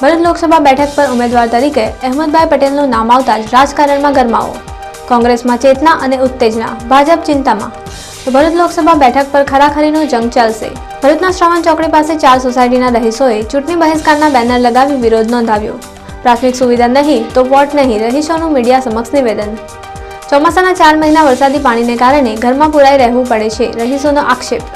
ભરૂચ લોકસભા બેઠક પર ઉમેદવાર તરીકે અહેમદભાઈ પટેલનું નામ આવતા જ રાજકારણમાં ગરમાવો. કોંગ્રેસમાં ચેતના અને ઉત્તેજના, ભાજપ ચિંતામાં. ભરૂચ લોકસભા બેઠક પર ખરાખરીનો જંગ ચાલશે. ભરૂચના શ્રવણ ચોકડી પાસે ચાર સોસાયટીના રહીશોએ ચૂંટણી બહિષ્કારના બેનર લગાવી વિરોધ નોંધાવ્યો. પ્રાથમિક સુવિધા નહીં તો વોટ નહીં, રહીશોનું મીડિયા સમક્ષ નિવેદન. ચોમાસાના ચાર મહિના વરસાદી પાણીને કારણે ઘરમાં પુરાઈ રહેવું પડે છે, રહીશોનો આક્ષેપ.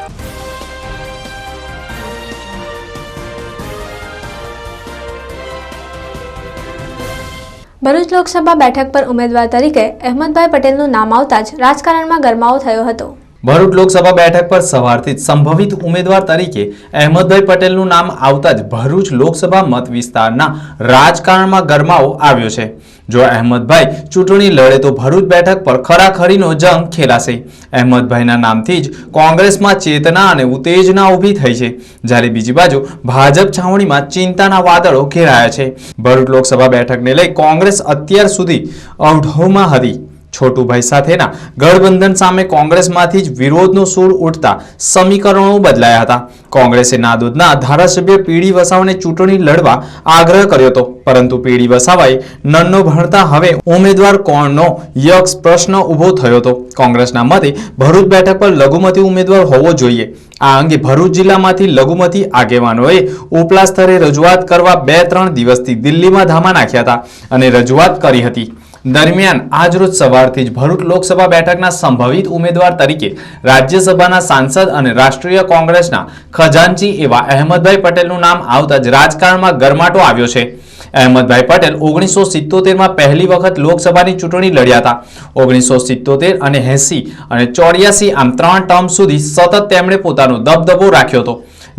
ભરૂચ લોકસભા બેઠક પર ઉમેદવાર તરીકે અહેમદભાઈ પટેલનું નામ આવતા જ રાજકારણમાં ગરમાવો થયો હતો. ભરૂચ લોકસભા બેઠક પર સવારથી સંભવિત ઉમેદવાર તરીકે અહેમદભાઈ પટેલનું નામ આવતા જ ભરૂચ લોકસભા મત વિસ્તારના રાજકારણમાં ગરમાવો આવ્યો છે. જો અહેમદભાઈ ચૂંટણી લડે તો ભરૂચ બેઠક પર ખરાખરીનો જંગ ખેલાશે. અહેમદભાઈના નામથી જ કોંગ્રેસમાં ચેતના અને ઉત્તેજના ઊભી થઈ છે. જ્યારે બીજી બાજુ ભાજપ છાવણીમાં ચિંતાના વાદળો ઘેરાયા છે. ભરૂચ લોકસભા બેઠકને લઈ કોંગ્રેસ અત્યાર સુધી અવઢવમાં હતી. છોટુભાઈ સાથેના ગઠબંધન સામે કોંગ્રેસમાંથી જ વિરોધનો સૂર ઉઠતા સમીકરણો બદલાયા હતા. કોંગ્રેસે નાદોદના ધારાસભ્ય પીડી વસાવાને ચૂંટણી લડવા આગ્રહ કર્યો હતો. પરંતુ પીડી વસાવાએ નન્નો ભણતા હવે ઉમેદવાર કોણનો યક્ષ પ્રશ્ન ઊભો થયો હતો. કોંગ્રેસના મતે ભરૂચ બેઠક પર લઘુમતી ઉમેદવાર હોવો જોઈએ. આ અંગે ભરૂચ જિલ્લામાંથી લઘુમતી આગેવાનોએ ઉપલા સ્તરે રજૂઆત કરવા બે ત્રણ દિવસથી દિલ્હીમાં ધામા નાખ્યા હતા અને રજૂઆત કરી હતી. દરમિયાન આજરોજ સવારથી જ ભરૂચ લોકસભા બેઠકના સંભવિત ઉમેદવાર તરીકે રાજ્યસભાના સાંસદ અને રાષ્ટ્રીય કોંગ્રેસના ખજાનચી એવા અહેમદભાઈ પટેલનું નામ આવતા જ રાજકારણમાં ગરમાટો આવ્યો છે. અહેમદભાઈ પટેલ ઓગણીસો સિત્તોતેરમાં પહેલી વખત લોકસભાની ચૂંટણી લડ્યા હતા. ઓગણીસો સિત્તોતેર અને એંસી અને ચોર્યાસી આમ ત્રણ ટર્મ સુધી સતત તેમણે પોતાનો દબદબો રાખ્યો હતો.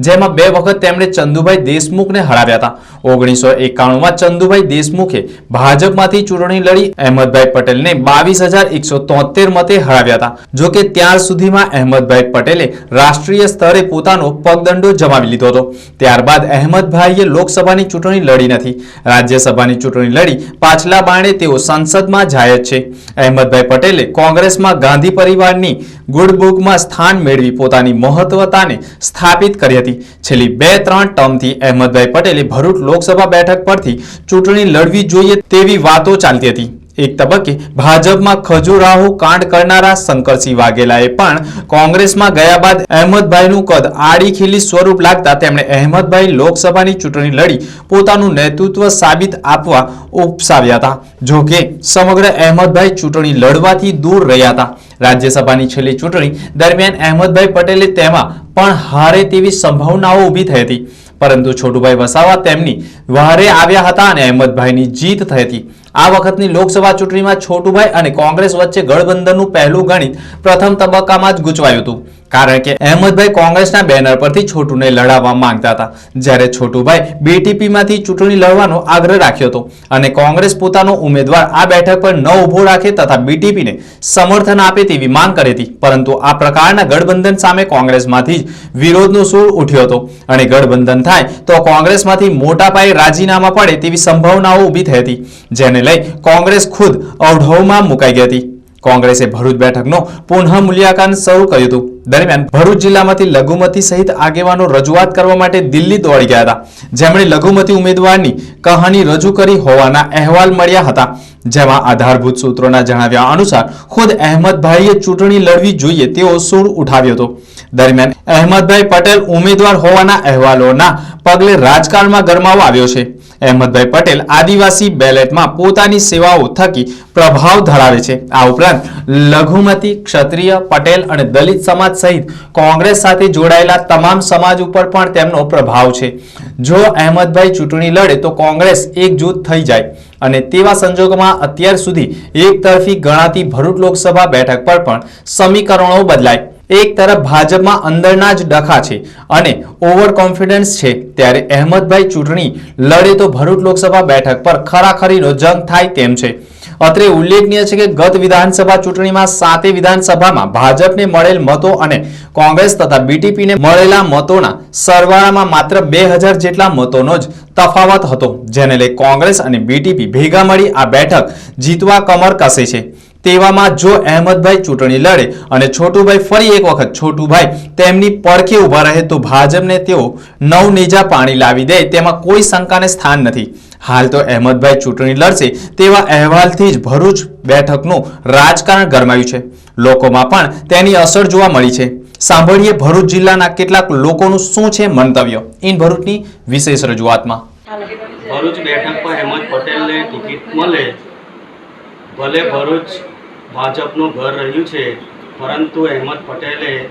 જેમાં બે વખત તેમણે ચંદુભાઈ દેશમુખને હરાવ્યા હતા. ઓગણીસો એકાણુંમાં ચંદુભાઈ દેશમુખે ભાજપમાંથી ચૂંટણી લડી. અહેમદભાઈ પટેલને બાવીસ હજાર એકસો તોતેર મતે હરાવ્યા હતા. જો કે ત્યાર સુધીમાં અહેમદભાઈ પટેલે રાષ્ટ્રીય સ્તરે પોતાનો પગદંડો જમાવી લીધો હતો. ત્યારબાદ અહેમદભાઈએ લોકસભાની ચૂંટણી લડી નથી. રાજ્યસભાની ચૂંટણી લડી. પાછલા બાણે તેઓ સંસદમાં જાહેર છે. અહેમદભાઈ પટેલે કોંગ્રેસમાં ગાંધી પરિવારની ગુડબુકમાં સ્થાન મેળવી પોતાની મહત્વતાને સ્થાપિત કરી હતી. છેલ્લી બે ત્રણ ટર્મથી અહેમદભાઈ પટેલે ભરૂચ લોકસભા બેઠક પરથી ચૂંટણી લડવી જોઈએ તેવી વાતો ચાલતી હતી. એક તબક્કે ભાજપમાં ખજુરાહો કાંડ કરનારા શંકરસિંહ વાઘેલાએ પણ કોંગ્રેસમાં ગયા બાદ અહેમદભાઈનું કદ આડી ખીલી સ્વરૂપ લાગતા તેમણે અહેમદભાઈ લોકસભાની ચૂંટણી લડી પોતાનું નેતૃત્વ સાબિત આપવા ઉપસાવ્યા હતા. જો કે સમગ્ર અહેમદભાઈ ચૂંટણી લડવાથી દૂર રહ્યા હતા. રાજ્યસભાની છેલ્લી ચૂંટણી દરમિયાન અહેમદભાઈ પટેલે તેમાં પણ હારે તેવી સંભાવનાઓ ઊભી થઈ હતી. પરંતુ છોટુભાઈ વસાવા તેમની વહારે આવ્યા હતા અને અહેમદભાઈની જીત થઈ હતી. આ વખતની લોકસભા ચૂંટણીમાં છોટુભાઈ અને કોંગ્રેસ વચ્ચે ગઠબંધનનું પહેલું ગણિત પ્રથમ તબક્કામાં જ ગૂંચવાયું હતું. કારણ કે અહેમદભાઈ કોંગ્રેસના બેનર પરથી છોટુને લડાવવા માંગતા હતા. જ્યારે છોટુભાઈ બીટીપીમાંથી ચૂંટણી લડવાનો આગ્રહ રાખ્યો હતો અને કોંગ્રેસ પોતાનો ઉમેદવાર આ બેઠક પર ન ઊભો રાખે તથા બીટીપીને સમર્થન આપે તેવી માંગ કરી હતી. પરંતુ આ પ્રકારના ગઠબંધન સામે કોંગ્રેસમાંથી જ વિરોધનો સૂર ઉઠ્યો હતો અને ગઠબંધન થાય તો કોંગ્રેસમાંથી મોટા પાયે રાજીનામા પડે તેવી સંભાવનાઓ ઊભી થઈ હતી જેને લઈ કોંગ્રેસ ખુદ અવઢવમાં મુકાઈ ગઈ હતી. કોંગ્રેસે ભરૂચ બેઠકનો પુનઃ મૂલ્યાંકન શરૂ કર્યું હતું. દરમિયાન ભરૂચ જિલ્લામાંથી લઘુમતી સહિત આગેવાનો રજૂઆત કરવા માટે દિલ્હી દોડી ગયા હતા. જેમણે લઘુમતી ઉમેદવારની કહાની રજૂ કરી હોવાના અહેવાલ મળ્યા હતા. જેમાં આધારભૂત સૂત્રોના જણાવ્યા અનુસાર, ખુદ અહેમદભાઈએ ચૂંટણી લડવી જોઈએ તેવો સૂર ઉઠાવ્યો હતો. દરમિયાન અહેમદભાઈ પટેલ ઉમેદવાર હોવાના અહેવાલોના પગલે રાજકારણમાં ગરમાવો આવ્યો છે. અહેમદભાઈ પટેલ આદિવાસી બેલેટમાં પોતાની સેવાઓ થકી પ્રભાવ ધરાવે છે. આ ઉપરાંત લઘુમતી, ક્ષત્રિય, પટેલ અને દલિત સમાજ સહિત કોંગ્રેસ સાથે જોડાયેલા તમામ સમાજ ઉપર પણ તેમનો પ્રભાવ છે. જો અહેમદભાઈ ચૂંટણી લડે તો કોંગ્રેસ એકજૂથ થઈ જાય અને તેવા સંજોગોમાં અત્યાર સુધી એક તરફી ગણાતી ભરૂચ લોકસભા બેઠક પર પણ સમીકરણો બદલાય. એક તરફ ભાજપમાં અંદરના જ ડખા છે અને ઓવર કોન્ફિડન્સ છે, ત્યારે અહેમદભાઈ ચૂંટણી લડે તો ભરૂચ લોકસભા બેઠક પર ખરાખરીનો જંગ થાય તેમ છે. અત્રે ઉલ્લેખનીય છે કે ગત વિધાનસભા ચૂંટણીમાં સાતે વિધાનસભામાં ભાજપને મળેલ મતો અને કોંગ્રેસ તથા બીટીપીને મળેલા મતોના સરવાળામાં માત્ર બે હજાર જેટલા મતોનો જ તફાવત હતો, જેને લઈ કોંગ્રેસ અને બીટીપી ભેગા મળી આ બેઠક જીતવા કમર કસે છે. તેવામાં જો અહેમદભાઈ ચૂંટણી લડે અને છોટુભાઈ ફરી એક વખત છોટુભાઈ તેમની પડખે ઊભા રહે તો ભાજપને તેઓ નવ નેજા પાણી લાવી દે, તેમાં કોઈ શંકાને સ્થાન નથી. હાલ તો અહેમદભાઈ ચૂંટણી લડશે તેવા અહેવાલથી જ ભરૂચ બેઠકનું રાજકારણ ગરમાયું છે. લોકોમાં પણ તેની અસર જોવા મળી છે. સાંભળીએ ભરૂચ જિલ્લાના કેટલાક લોકોનું શું છે મંતવ્ય? ઇન ભરૂચની વિશેષ રજૂઆતમાં. ભરૂચ બેઠક પર હેમંત પટેલને ટિકિટ મળે, ભલે ભરૂચ ભાજપનું ઘર રહ્યું છે. પરંતુ અહેમદ પટેલે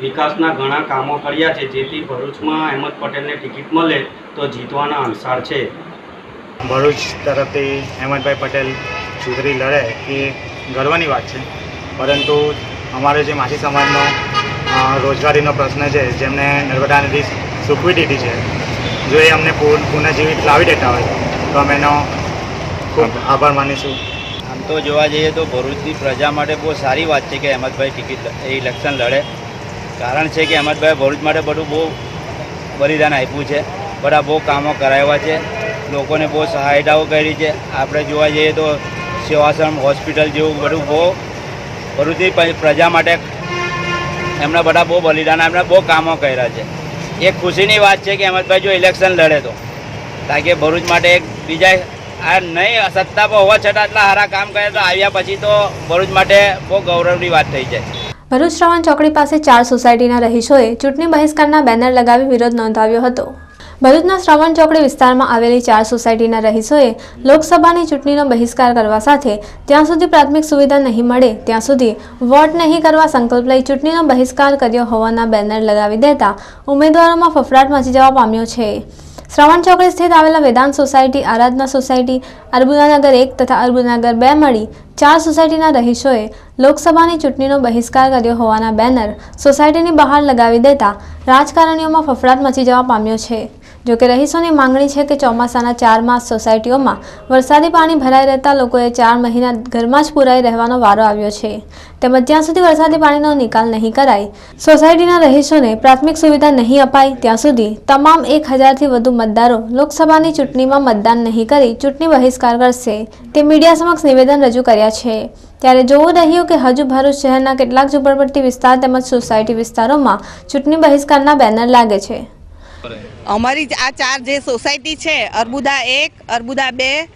વિકાસના ઘણા કામો કર્યા છે. જેથી ભરૂચમાં અહેમદ પટેલને ટિકિટ મળે તો જીતવાના અંસાર છે. ભરૂચ તરફથી અહેમદભાઈ પટેલ ચૂંટણી લડે એ ગર્વની વાત છે. પરંતુ અમારે જે માછી સમાજનો રોજગારીનો પ્રશ્ન છે, જેમને નર્મદા નદી સૂકવી દીધી છે, જો એ અમને પુન- પુનઃજીવિત લાવી દેતા હોય, તો અમે એનો ખૂબ આભાર માનીશું. તો જોવા જઈએ તો ભરૂચની પ્રજા માટે બહુ સારી વાત છે કે અહેમદભાઈ ટિકિટ એ ઇલેક્શન લડે. કારણ છે કે અહેમદભાઈ ભરૂચ માટે બધું બહુ બલિદાન આપ્યું છે. બધા બહુ કામો કરાવ્યા છે. લોકોને બહુ સહાયતાઓ કરી છે. આપણે જોવા જઈએ તો સેવાશ્રમ, હોસ્પિટલ જેવું બધું બહુ ભરૂચની પ્રજા માટે એમના બધા બહુ બલિદાન, એમણે બહુ કામો કર્યા છે. એક ખુશીની વાત છે કે અહેમદભાઈ જો ઇલેક્શન લડે તો કારણ કે ભરૂચ માટે એક બીજા આ નહીં સત્તા પર હોવા છતાં આટલા સારા કામ કરે તો આવ્યા પછી તો ભરૂચ માટે બહુ ગૌરવની વાત થઈ જાય. ભરૂચ શ્રવણ ચોકડી પાસે ચાર સોસાયટીના રહીશોએ ચૂંટણી બહિષ્કારના બેનર લગાવી વિરોધ નોંધાવ્યો હતો. ભરૂચના શ્રવણ ચોકડી વિસ્તારમાં આવેલી ચાર સોસાયટીના રહીશોએ લોકસભાની ચૂંટણીનો બહિષ્કાર કરવા સાથે ત્યાં સુધી પ્રાથમિક સુવિધા નહીં મળે, ત્યાં સુધી વોટ નહીં કરવા સંકલ્પ લઈ ચૂંટણીનો બહિષ્કાર કર્યો હોવાના બેનર લગાવી દેતા ઉમેદવારોમાં ફફડાટ મચી જવા પામ્યો છે. શ્રવણ ચોકડી સ્થિત આવેલા વેદાંત સોસાયટી, આરાધના સોસાયટી અર્બુદાનગર એક તથા અર્બુદાનગર બે મળી. ચાર સોસાયટીના રહીશોએ લોકસભાની ચૂંટણીનો બહિષ્કાર કર્યો હોવાના બેનર સોસાયટીની બહાર લગાવી દેતા રાજકારણીઓમાં ફફડાટ મચી જવા પામ્યો છે. જોકે રહીશોની માંગણી છે કે ચોમાસાના ચાર માસ સોસાયટીઓમાં વરસાદી પાણી ભરાઈ રહેતા લોકોએ ચાર મહિના ઘરમાં જ પુરાઈ રહેવાનો વારો આવ્યો છે. તેમજ જ્યાં સુધી વરસાદી પાણીનો નિકાલ નહીં કરાય, સોસાયટીના રહીશોને પ્રાથમિક સુવિધા નહીં અપાય ત્યાં સુધી તમામ એક હજારથી વધુ મતદારો લોકસભાની ચૂંટણીમાં મતદાન નહીં કરી ચૂંટણી બહિષ્કાર કરશે. તે મીડિયા સમક્ષ નિવેદન રજૂ કર્યા છે. ત્યારે જોવું રહ્યું કે હજુ ભરૂચ શહેરના કેટલાક ઝુંપડપટ્ટી વિસ્તાર તેમજ સોસાયટી વિસ્તારોમાં ચૂંટણી બહિષ્કારના બેનર લાગે છે. અમારી આ ચાર જે સોસાયટી છે, અર્બુદા એક, અર્બુદા બે,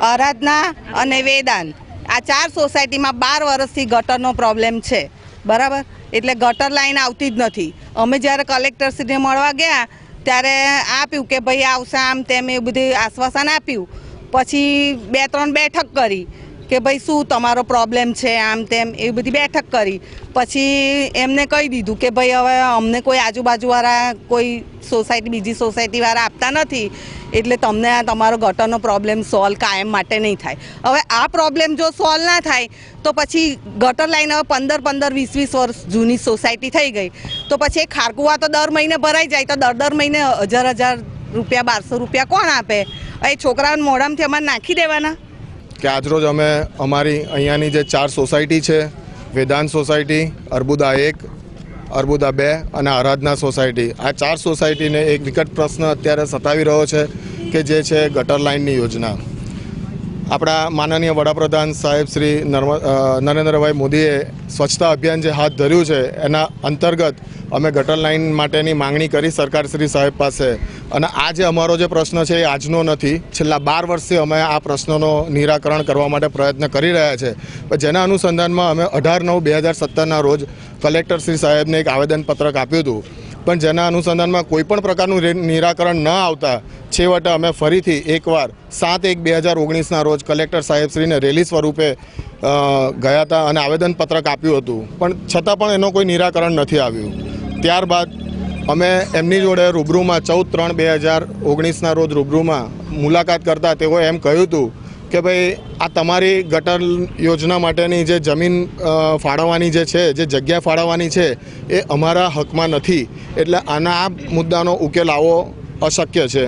આરાધના અને વેદાંત. આ ચાર સોસાયટીમાં બાર વર્ષથી ગટરનો પ્રોબ્લેમ છે. બરાબર? એટલે ગટર લાઈન આવતી જ નથી. અમે જ્યારે કલેક્ટરશ્રીને મળવા ગયા, ત્યારે આપ્યું કે ભાઈ આવશે આમ તેમ એ બધું આશ્વાસન આપ્યું. પછી બે ત્રણ બેઠક કરી. કે ભાઈ શું તમારો પ્રોબ્લેમ છે, આમ તેમ એવી બધી બેઠક કરી. પછી એમને કહી દીધું કે ભાઈ હવે અમને કોઈ આજુબાજુવાળા કોઈ સોસાયટી બીજી સોસાયટીવાળા આપતા નથી, એટલે તમને આ તમારો ગટરનો પ્રોબ્લેમ સોલ્વ કાયમ માટે નહીં થાય. હવે આ પ્રોબ્લેમ જો સોલ્વ ના થાય, તો પછી ગટર લાઈન હવે પંદર પંદર વીસ વીસ વર્ષ જૂની સોસાયટી થઈ ગઈ. તો પછી એ ખારકુવા તો દર મહિને ભરાઈ જાય, તો દર દર મહિને હજાર હજાર રૂપિયા, બારસો રૂપિયા કોણ આપે? એ છોકરાઓને મોઢામાંથી અમારે નાખી દેવાના. કે આજરોજ અમે અમારી અહીંયાની જે ચાર સોસાયટી છે, વેદાંત સોસાયટી, અર્બુદા એક, અર્બુદા બે અને આરાધના સોસાયટી. આ ચાર સોસાયટીને એક વિકટ પ્રશ્ન અત્યારે સતાવી રહ્યો છે કે જે છે ગટર લાઇનની યોજના. આપણા માનનીય વડાપ્રધાન સાહેબ શ્રી નરેન્દ્રભાઈ મોદીએ સ્વચ્છતા અભિયાન જે હાથ ધર્યું છે, એના અંતર્ગત અમે ગટર લાઇન માટેની માંગણી કરી સરકાર શ્રી સાહેબ પાસે. અને આ જે અમારો જે પ્રશ્ન છે એ આજનો નથી, છેલ્લા બાર વર્ષથી અમે આ પ્રશ્નનો નિરાકરણ કરવા માટે પ્રયત્ન કરી રહ્યા છે. જેના અનુસંધાનમાં અમે અઢાર નવ બે હજાર સત્તરના રોજ કલેક્ટર શ્રી સાહેબને એક આવેદનપત્રક આપ્યું હતું. પણ જેના અનુસંધાનમાં કોઈ પણ પ્રકારનું નિરાકરણ ન આવતા, છેવટે અમે ફરીથી એકવાર સાત એક બે હજાર ઓગણીસના રોજ કલેક્ટર સાહેબશ્રીને રેલી સ્વરૂપે ગયા હતા અને આવેદનપત્રક આપ્યું હતું. પણ છતાં પણ એનો કોઈ નિરાકરણ નથી આવ્યું. ત્યારબાદ અમે એમની જોડે રૂબરૂમાં ચૌદ ત્રણ બે હજાર ઓગણીસના રોજ રૂબરૂમાં મુલાકાત કરતા તેઓએ એમ કહ્યું હતું કે ભાઈ આ તમારી ગટર યોજના માટેની જે જમીન ફાળવવાની જે છે, જે જગ્યા ફાળવવાની છે, એ અમારા હકમાં નથી. એટલે આના આ મુદ્દાનો ઉકેલ આવવો અશક્ય છે.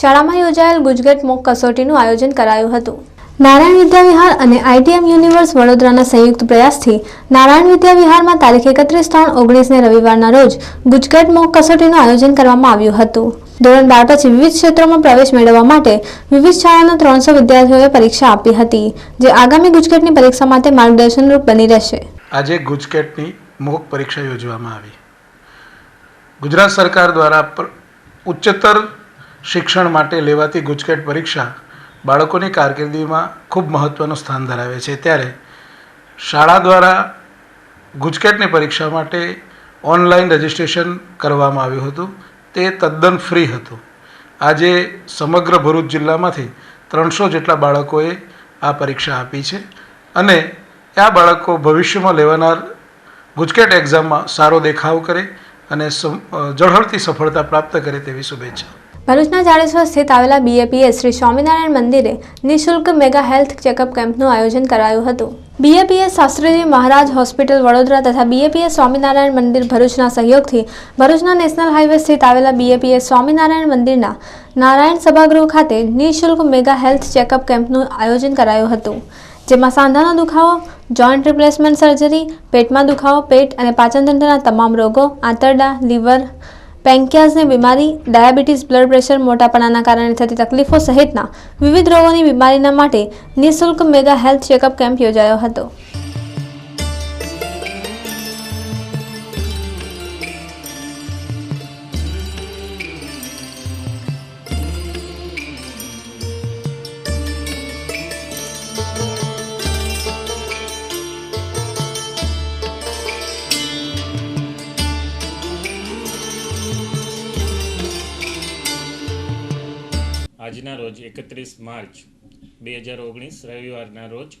શાળામાં યોજાયેલ ગુજકેટ મોક કસોટીનું આયોજન કરાયું હતું. નારાયણ વિદ્યાવિહાર અને આઈટીએમ યુનિવર્સ વડોદરાના સંયુક્ત પ્રયાસથી નારાયણ વિદ્યાવિહારમાં તારીખ એકત્રીસ ત્રણ ઓગણીસને રવિવારના રોજ ગુજકેટ મોક કસોટીનું આયોજન કરવામાં આવ્યું હતું. ધોરણ બાર પછી વિવિધ ક્ષેત્રોમાં પ્રવેશ મેળવવા માટે વિવિધ શાળાના ત્રણસો વિદ્યાર્થીઓએ પરીક્ષા આપી હતી, જે આગામી ગુજકેટની પરીક્ષા માટે માર્ગદર્શનરૂપ બની રહેશે. આજે ગુજકેટની મોક પરીક્ષા યોજવામાં આવી. ગુજરાત સરકાર દ્વારા ઉચ્ચતર શિક્ષણ માટે લેવાતી ગુજકેટ પરીક્ષા બાળકોની કારકિર્દીમાં ખૂબ મહત્ત્વનું સ્થાન ધરાવે છે. ત્યારે શાળા દ્વારા ગુજકેટની પરીક્ષા માટે ઓનલાઈન રજિસ્ટ્રેશન કરવામાં આવ્યું હતું. તે તદ્દન ફ્રી હતું. આજે સમગ્ર ભરૂચ જિલ્લામાંથી ત્રણસો જેટલા બાળકોએ આ પરીક્ષા આપી છે અને આ બાળકો ભવિષ્યમાં લેવાનાર ગુજકેટ એક્ઝામમાં સારો દેખાવ કરે અને ઝળહળતી સફળતા પ્રાપ્ત કરે તેવી શુભેચ્છા ભરૂચના જાડેશ્વર સ્થિત આવેલા બીએપીએસ શ્રી સ્વામિનારાયણ મંદિરે નિઃશુલ્ક મેગા હેલ્થ ચેકઅપ કેમ્પનું આયોજન કરાયું હતું. બીએપીએસ શાસ્ત્રીજી મહારાજ હોસ્પિટલ વડોદરા તથા બીએપીએસ સ્વામિનારાયણ મંદિર ભરૂચના સહયોગથી ભરૂચના નેશનલ હાઈવે સ્થિત આવેલા બીએપીએસ સ્વામિનારાયણ મંદિરના નારાયણ સભાગૃહ ખાતે નિઃશુલ્ક મેગા હેલ્થ ચેકઅપ કેમ્પનું આયોજન કરાયું હતું, જેમાં સાંધાનો દુખાવો, જોઈન્ટ રિપ્લેસમેન્ટ સર્જરી, પેટમાં દુખાવો, પેટ અને પાચનતંત્રના તમામ રોગો, આંતરડા, લીવર પેન્કિયાસની બીમારી, ડાયાબિટીસ, બ્લડ પ્રેશર, મોટાપણાના કારણે થતી તકલીફો સહિતના વિવિધ રોગોની બીમારીના માટે નિઃશુલ્ક મેગા હેલ્થ ચેકઅપ કેમ્પ યોજાયો હતો. આજના રોજ એકત્રીસ માર્ચ બે હજાર ઓગણીસ રવિવારના રોજ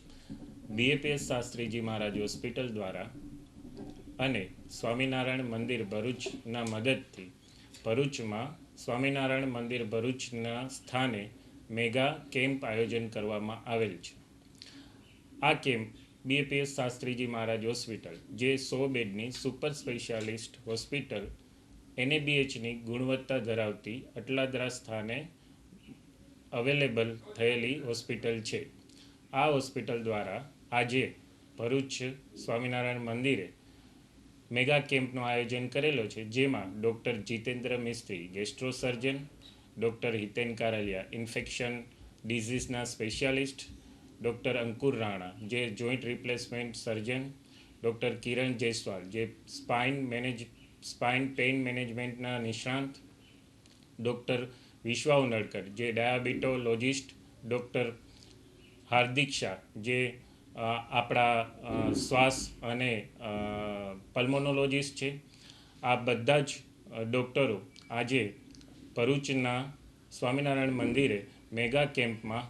બીએપીએસ શાસ્ત્રીજી મહારાજ હોસ્પિટલ દ્વારા અને સ્વામિનારાયણ મંદિર ભરૂચના મદદથી ભરૂચમાં સ્વામિનારાયણ મંદિર ભરૂચના સ્થાને મેગા કેમ્પ આયોજન કરવામાં આવેલ છે. આ camp BAPS Shastriji Maharaj hospital, જે સો બેડની સુપર સ્પેશિયાલિસ્ટ હોસ્પિટલ, એનએબીએચની ગુણવત્તા ધરાવતી અટલાદરા સ્થાને અવેલેબલ થયેલી હોસ્પિટલ છે. આ હોસ્પિટલ દ્વારા આજે ભરૂચ સ્વામિનારાયણ મંદિરે મેગા કેમ્પનું આયોજન કરેલો છે, જેમાં doctor Jitendra Mistry, gastro surgeon, doctor Hiten Karliya, infection ડિઝીઝના specialist, doctor Ankur Rana, જે joint replacement surgeon, doctor Kiran Jaiswal, જે સ્પાઇન મેનેજ, સ્પાઇન પેઇન મેનેજમેન્ટના નિષ્ણાંત, ડૉક્ટર વિશ્વા ઉનડકર, જે ડાયાબિટોલોજિસ્ટ ડૉક્ટર હાર્દિક શાહ, જે આપણા શ્વાસ અને પલ્મોનોલોજિસ્ટ છે. આ બધા જ ડૉક્ટરો આજે ભરૂચના સ્વામિનારાયણ મંદિરે મેગા કેમ્પમાં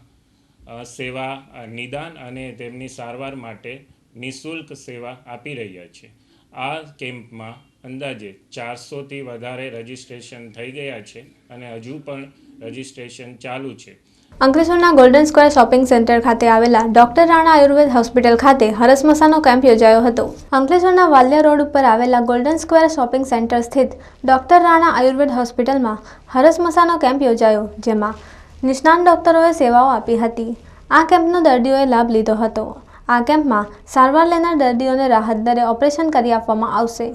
સેવા નિદાન અને તેમની સારવાર માટે નિઃશુલ્ક સેવા આપી રહ્યા છે. આ કેમ્પમાં અંદાજે ચારસોથી વધારે રજિસ્ટ્રેશન થઈ ગયા છે અને હજુ પણ રજિસ્ટ્રેશન ચાલુ છે. અંકલેશ્વરના ગોલ્ડન સ્ક્વેર શોપિંગ સેન્ટર ખાતે આવેલા ડોક્ટર રાણા આયુર્વેદ હોસ્પિટલ ખાતે હરસમસાનો કેમ્પ યોજાયો હતો. અંકલેશ્વરના વાલિયા રોડ ઉપર આવેલા ગોલ્ડન સ્ક્વેર શોપિંગ સેન્ટર સ્થિત ડોક્ટર રાણા આયુર્વેદ હોસ્પિટલમાં હરસમસાનો કેમ્પ યોજાયો, જેમાં નિષ્ણાંત ડોક્ટરોએ સેવાઓ આપી હતી. આ કેમ્પનો દર્દીઓએ લાભ લીધો હતો. આ કેમ્પમાં સારવાર લેનાર દર્દીઓને રાહત દરે ઓપરેશન કરી આપવામાં આવશે.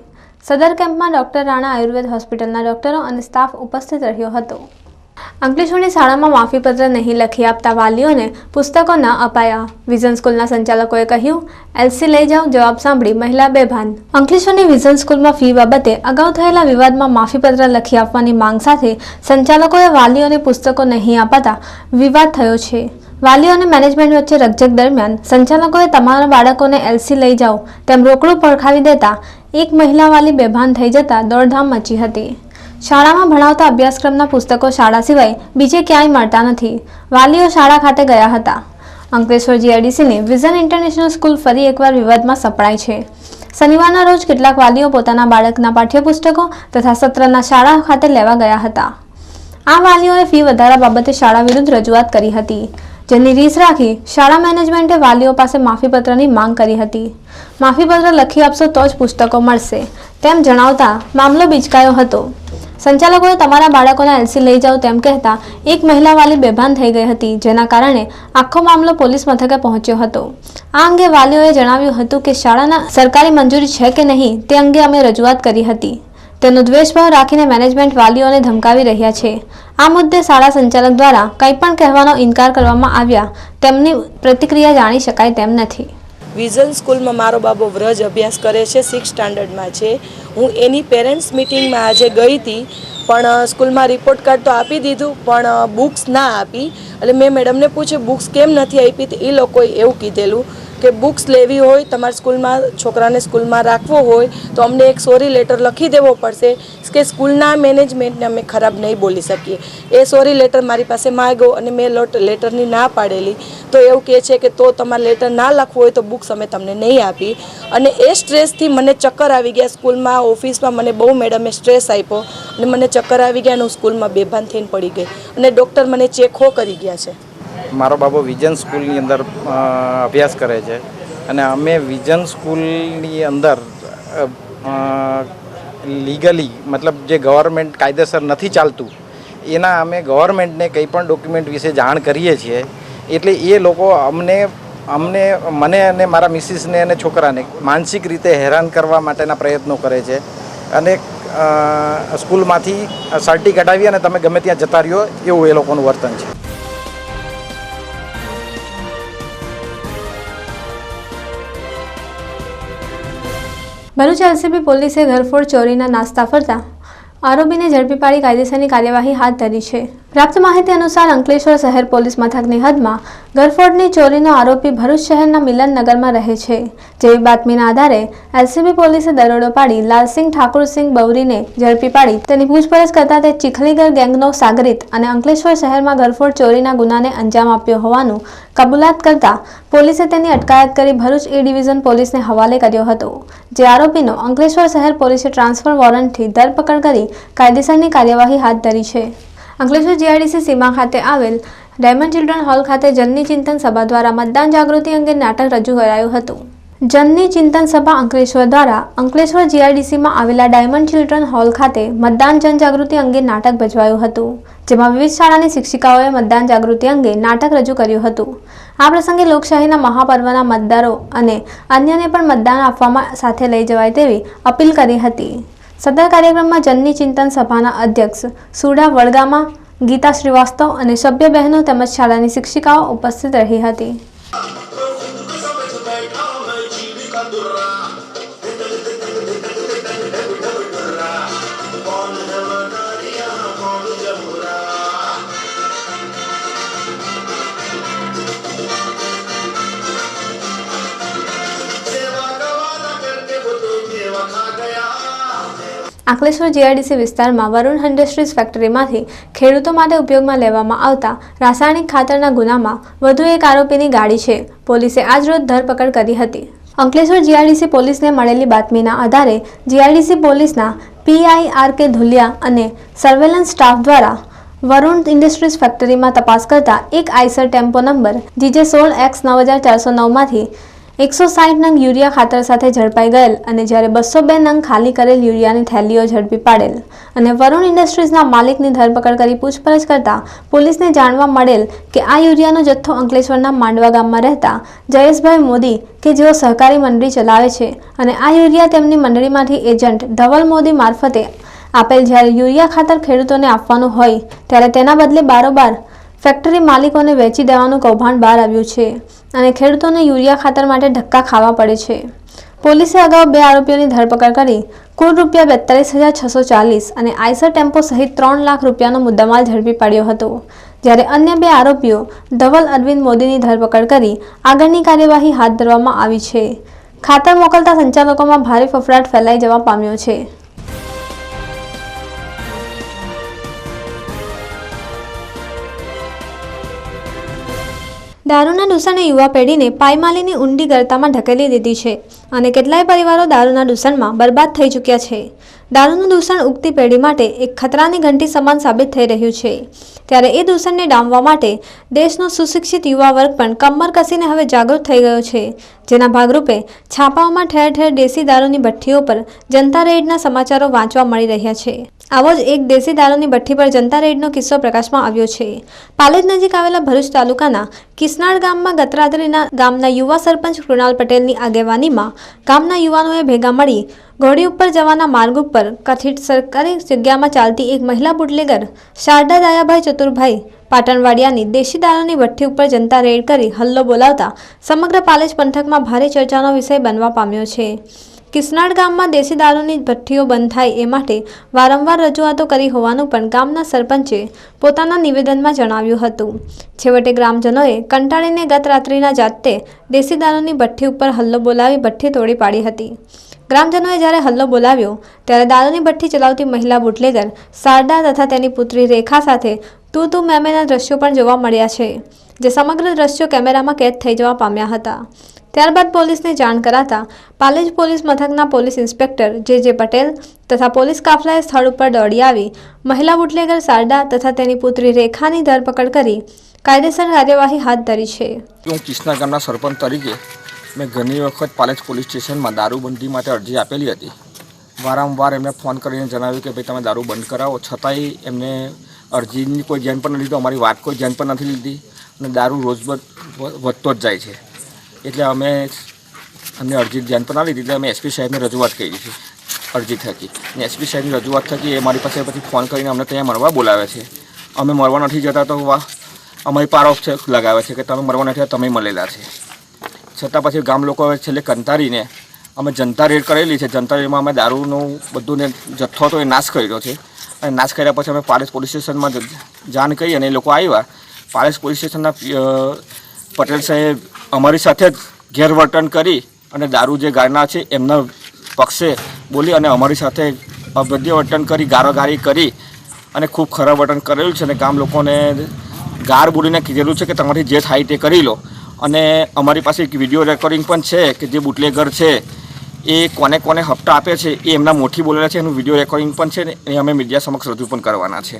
સદર કેમ્પમાં ડોક્ટર રાણા આયુર્વેદ હોસ્પિટલના ડોક્ટરો અને સ્ટાફ ઉપસ્થિત રહ્યો હતો. અંકલેશ્વરની શાળામાં માફીપત્ર નહીં લખી આપતા વાલીઓને પુસ્તકો ન અપાયા. વિઝન સ્કૂલના સંચાલકોએ કહ્યું, એલસી લઈ જાઓ, જવાબ સાંભળી મહિલા બેભાન. અંકલેશ્વરની વિઝન સ્કૂલમાં ફી બાબતે અગાઉ થયેલા વિવાદમાં માફીપત્ર લખી આપવાની માંગ સાથે સંચાલકોએ વાલીઓને પુસ્તકો નહીં અપાતા વિવાદ થયો છે. વાલીઓ અને મેનેજમેન્ટ વચ્ચે રકઝક દરમિયાન સંચાલકોએ તમારા બાળકોને એલસી લઈ જાઓ, તેમ રોકડું પડખાવી દેતા એક મહિલા વાલી બેભાન થઈ જતા દોડધામ મચી હતી. શાળામાં ભણાવતા અભ્યાસક્રમના પુસ્તકો શાળા સિવાય બીજે ક્યાંય મળતા નથી. વાલીઓ શાળા ખાતે ગયા હતા. અંકલેશ્વર જીઆઈડીસીની વિઝન ઇન્ટરનેશનલ સ્કૂલ ફરી એકવાર વિવાદમાં સપડાઈ છે. શનિવારના રોજ કેટલાક વાલીઓ પોતાના બાળકના પાઠ્યપુસ્તકો તથા સત્રના શાળા ખાતે લેવા ગયા હતા. આ વાલીઓએ ફી વધારા બાબતે શાળા વિરુદ્ધ રજૂઆત કરી હતી. જેની રીસ રાખી શાળા મેનેજમેન્ટે વાલીઓ પાસે માફીપત્રની માંગ કરી હતી. માફીપત્ર લખી આપશો તો જ પુસ્તકો મળશે, તેમ જણાવતા મામલો બીચકાયો હતો. સંચાલકોએ તમારા બાળકોના એલસી લઈ જાઓ તેમ કહેતા એક મહિલા વાલી બેભાન થઈ ગઈ હતી, જેના કારણે આખો મામલો પોલીસ મથકે પહોંચ્યો હતો. આ અંગે વાલીઓએ જણાવ્યું હતું કે શાળાના સરકારી મંજૂરી છે કે નહીં તે અંગે અમે રજૂઆત કરી હતી. તેનો દ્વેષભાવ રાખીને મેનેજમેન્ટ વાલીઓને ધમકાવી રહ્યા છે. આ મુદ્દે શાળા સંચાલક દ્વારા કંઈ પણ કહેવાનો ઇનકાર કરવામાં આવ્યા. તેમની પ્રતિક્રિયા જાણી શકાય તેમ નથી. વિઝન સ્કૂલમાં મારો બાબો વ્રજ અભ્યાસ કરે છે સિક્સ સ્ટાન્ડર્ડમાં છે. હું એની પેરેન્ટ્સ મિટિંગમાં આજે ગઈ હતી, પણ સ્કૂલમાં રિપોર્ટ કાર્ડ તો આપી દીધું, પણ બુક્સ ના આપી. એટલે મેં મેડમને પૂછ્યું બુક્સ કેમ નથી આપી? તો એ લોકોએ એવું કીધેલું કે બુક્સ લેવી હોય, તમારે સ્કૂલમાં, છોકરાને સ્કૂલમાં રાખવો હોય, તો અમને એક સોરી લેટર લખી દેવો પડશે કે સ્કૂલના મેનેજમેન્ટને અમે ખરાબ નહીં બોલી શકીએ. એ સોરી લેટર મારી પાસે માગ્યો અને મેં લોટ લેટરની ના પાડેલી. તો એવું કહે છે કે તો તમારે લેટર ના લખવું હોય તો બુક્સ અમે તમને નહીં આપી. અને એ સ્ટ્રેસથી મને ચક્કર આવી ગયા સ્કૂલમાં, ઓફિસમાં મને બહુ મેડમે સ્ટ્રેસ આપ્યો અને મને ચક્કર આવી ગયા અને હું સ્કૂલમાં બેભાન થઈને પડી ગઈ. અને ડૉક્ટર મને ચેખો કરી ગયા છે. મારો બાબો વિઝન સ્કૂલની અંદર અભ્યાસ કરે છે. અને અમે વિઝન સ્કૂલની અંદર લીગલી મતલબ જે ગવર્મેન્ટ કાયદેસર નથી ચાલતું, એના અમે ગવર્મેન્ટને કંઈ પણ ડોક્યુમેન્ટ વિશે જાણ કરીએ છીએ. એટલે એ લોકો અમને અમને, મને અને મારા મિસિસને અને છોકરાને માનસિક રીતે હેરાન કરવા માટેના પ્રયત્નો કરે છે. અને સ્કૂલમાંથી સર્ટી કઢાવી અને તમે ગમે ત્યાં જતા રહ્યો, એવું એ લોકોનું વર્તન છે. ભરૂચ એલસીબી પોલીસે ઘરફોડ ચોરીના નાસ્તા ફરતા આરોપીને ઝડપી પાડી કાયદેસરની કાર્યવાહી હાથ ધરી છે. પ્રાપ્ત માહિતી અનુસાર અંકલેશ્વર શહેર પોલીસ મથકની હદમાં ગરફોડની ચોરીનો આરોપી ભરૂચ શહેરના મિલનનગરમાં રહે છે. જેવી બાતમીના આધારે એલસીબી પોલીસે દરોડો પાડી લાલસિંહ ઠાકુરસિંહ બૌરીને ઝડપી પાડી. તેની પૂછપરછ કરતા તે ચીખલીગર ગેંગનો સાગરિત અને અંકલેશ્વર શહેરમાં ગરફોડ ચોરીના ગુનાને અંજામ આપ્યો હોવાનું કબૂલાત કરતા પોલીસે તેની અટકાયત કરી ભરૂચ એ ડિવિઝન પોલીસને હવાલે કર્યો હતો. જે આરોપીનો અંકલેશ્વર શહેર પોલીસે ટ્રાન્સફર વોરંટથી ધરપકડ કરી કાયદેસરની કાર્યવાહી હાથ ધરી છે. અંકલેશ્વર જીઆઈડીસી સીમા ખાતે આવેલ ડાયમંડ ચિલ્ડ્રન હોલ ખાતે જનની ચિંતન સભા દ્વારા મતદાન જાગૃતિ અંગે નાટક રજૂ કરાયું હતું. જનની ચિંતન સભા અંકલેશ્વર દ્વારા અંકલેશ્વર જીઆઈડીસીમાં આવેલા ડાયમંડ ચિલ્ડ્રન હોલ ખાતે મતદાન જનજાગૃતિ અંગે નાટક ભજવાયું હતું, જેમાં વિવિધ શાળાની શિક્ષિકાઓએ મતદાન જાગૃતિ અંગે નાટક રજૂ કર્યું હતું. આ પ્રસંગે લોકશાહીના મહાપર્વના મતદારો અને અન્યને પણ મતદાન આપવામાં સાથે લઈ જવાય તેવી અપીલ કરી હતી. સદર કાર્યક્રમમાં જનની ચિંતન સભાના અધ્યક્ષ સુડા વડગામા, ગીતા શ્રીવાસ્તવ અને સભ્ય બહેનો તેમજ શાળાની શિક્ષિકાઓ ઉપસ્થિત રહી હતી. આંકલેશ્વર જીઆઈડીસી વિસ્તારમાં વરુણ ઇન્ડસ્ટ્રીઝ ફેક્ટરીમાંથી ખેડૂતો માટે ઉપયોગમાં લેવામાં આવતા રાસાયણિક ખાતરના ગુનામાં વધુ એક આરોપીની ગાડી છે. પોલીસે આજરોજ ધરપકડ કરી હતી. અંકલેશ્વર જીઆઈડીસી પોલીસને મળેલી બાતમીના આધારે જીઆઈડીસી પોલીસના પીઆઈ આર કે ધુલિયા અને સર્વેલન્સ સ્ટાફ દ્વારા વરુણ ઇન્ડસ્ટ્રીઝ ફેક્ટરીમાં તપાસ કરતા એક આઈસર ટેમ્પો નંબર જીજે સોળ એક્સ નવ હજાર ચારસો નવમાંથી એકસો સાઠ નંગ યુરિયા ખાતર સાથે ઝડપાઈ ગયેલ અને જ્યારે બસો બે નંગ ખાલી કરેલ યુરિયાની થેલીઓ ઝડપી પાડેલ. અને વરુણ ઇન્ડસ્ટ્રીઝના માલિકની ધરપકડ કરી પૂછપરછ કરતા પોલીસને જાણવા મળેલ કે આ યુરિયાનો જથ્થો અંકલેશ્વરના માંડવા ગામમાં રહેતા જયેશભાઈ મોદી કે જેઓ સહકારી મંડળી ચલાવે છે અને આ યુરિયા તેમની મંડળીમાંથી એજન્ટ ધવલ મોદી મારફતે આપેલ જ્યારે યુરિયા ખાતર ખેડૂતોને આપવાનું હોય ત્યારે તેના બદલે બારોબાર ફેક્ટરી માલિકોને વેચી દેવાનું કૌભાંડ બહાર આવ્યું છે અને ખેડૂતોને યુરિયા ખાતર માટે ધક્કા ખાવા પડે છે. પોલીસે અગાઉ બે આરોપીઓની ધરપકડ કરી કુલ રૂપિયા બેતાલીસ હજાર છસો ચાલીસ અને આઈસર ટેમ્પો સહિત ત્રણ લાખ રૂપિયાનો મુદ્દામાલ ઝડપી પાડ્યો હતો. જ્યારે અન્ય બે આરોપીઓ ધવલ અરવિંદ મોદીની ધરપકડ કરી આગળની કાર્યવાહી હાથ ધરવામાં આવી છે. ખાતર મોકલતા સંચાલકોમાં ભારે ફફડાટ ફેલાઈ જવા પામ્યો છે. દારૂના દૂષણે યુવા પેઢીને પાયમાલીની ઊંડી ગરતામાં ઢકેલી દીધી છે અને કેટલાય પરિવારો દારૂના દૂષણમાં બરબાદ થઈ ચૂક્યા છે. દારૂનું દૂષણ ઉગતી પેઢી માટે એક ખતરાની ઘંટી સમાન સાબિત થઈ રહ્યું છે. ત્યારે એ દૂષણને ડામવા માટે દેશનો સુશિક્ષિત યુવા વર્ગ પણ કમર કસીને હવે જાગૃત થઈ ગયો છે. જેના ભાગરૂપે છાપાઓમાં ઠેર ઠેર દેશી દારૂની ભઠ્ઠીઓ પર જનતા રેડના સમાચારો વાંચવા મળી રહ્યા છે. આવો જ એક દેશી દારૂની ભઠ્ઠી પર જનતા રેડનો કિસ્સો પ્રકાશમાં આવ્યો છે. પાલેજ નજીક આવેલા ભરૂચ તાલુકાના કિસનાળ ગામમાં ગતરાત્રિના ગામના યુવા સરપંચ કૃણાલ પટેલની આગેવાનીમાં ગામના યુવાનોએ ભેગા મળી ઘોડી ઉપર જવાના માર્ગ ઉપર કથિત સરકારી જગ્યામાં ચાલતી એક મહિલા બુટલેગર, શારદા દાયાભાઈ ચતુરભાઈ, પાટણવાડિયાની દેશી દારૂની ભઠ્ઠી ઉપર જનતા રેડ કરી હલ્લો બોલાવતા સમગ્ર પાલેજ પંથકમાં ભારે ચર્ચાનો વિષય બનવા પામ્યો છે. કિસનાળ ગામમાં દેશી દારૂની ભઠ્ઠીઓ બંધ થાય એ માટે વારંવાર રજૂઆતો કરી હોવાનું પણ ગામના સરપંચે પોતાના નિવેદનમાં જણાવ્યું હતું. છેવટે ગ્રામજનોએ કંટાળીને ગત રાત્રિના જાતે દેશી દારૂની ભઠ્ઠી ઉપર હલ્લો બોલાવી ભઠ્ઠી તોડી પાડી હતી. ગ્રામજનોએ જ્યારે હલ્લો બોલાવ્યો, ત્યારે દારૂની ભઠ્ઠી ચલાવતી મહિલા બુટલેગર, શારદા તથા તેની પુત્રી રેખા સાથે તું તું મેમેના દ્રશ્યો પણ જોવા મળ્યા છે, જે સમગ્ર દ્રશ્યો કેમેરામાં કેદ થઈ જવા પામ્યા હતા. ત્યારબાદ પોલીસને જાણ કરાતા પાલેજ પોલીસ મથકના police inspector J J Patel તથા પોલીસ કાફલાએ સ્થળ ઉપર દોડી આવી, મહિલા બુટલેગર શારદા તથા તેની પુત્રી રેખાની ધરપકડ કરી કાયદેસર કાર્યવાહી હાથ ધરી છે. હું કિષ્ના ગામના સરપંચ તરીકે મેં ઘણી વખત પાલેજ પોલીસ સ્ટેશનમાં દારૂબંધી માટે અરજી આપેલી હતી. વારંવાર એમને ફોન કરીને જણાવ્યું કે, ભાઈ, તમે દારૂ બંધ કરાવો. છતાંય એમને અરજીની કોઈ ધ્યાન પણ નથી લીધું, અમારી વાત કોઈ ધ્યાન પણ નથી લીધી અને દારૂ રોજ બ- વધતો જ જાય છે. એટલે અમે અમને અરજી ધ્યાન પર ના લીધી, એટલે અમે એસપી સાહેબને રજૂઆત કરી છે અરજી થકી. અને એસપી સાહેબની રજૂઆત થકી એ મારી પાસે પછી ફોન કરીને અમને ત્યાં મળવા બોલાવે છે. અમે મળવા નથી જતા તો વાહ, અમારી પાર છે, લગાવે છે કે, તમે મળવા નથી તમે મળેલા છે. છતાં પછી ગામ લોકોએ છેલ્લે કંતારીને અમે જનતા રેડ કરેલી છે. જનતા રેડમાં અમે દારૂનું બધું જથ્થો તો એ નાશ કર્યો છે. અને નાશ કર્યા પછી અમે પાલેસ પોલીસ સ્ટેશનમાં જાણ કરી અને એ લોકો આવ્યા. પાલેસ પોલીસ સ્ટેશનના પટેલ સાહેબ અમારી સાથે જ ગેરવર્તન કરી અને દારૂ જે ગાળના છે એમના પક્ષે બોલી અને અમારી સાથે અભદ્ય વર્તન કરી, ગારોગારી કરી અને ખૂબ ખરાબ વર્તન કરેલું છે. અને ગામ લોકોને ગાર બોલીને કીધેલું છે કે તમારી જે થાય તે કરી લો. અને અમારી પાસે એક વીડિયો રેકોર્ડિંગ પણ છે કે જે બુટલેગર છે, એ કોને કોને હપ્તા આપે છે, એ એમના મોઠી બોલેલા છે, એનું વીડિયો રેકોર્ડિંગ પણ છે ને, એ અમે મીડિયા સમક્ષ રજૂ પણ કરવાના છે.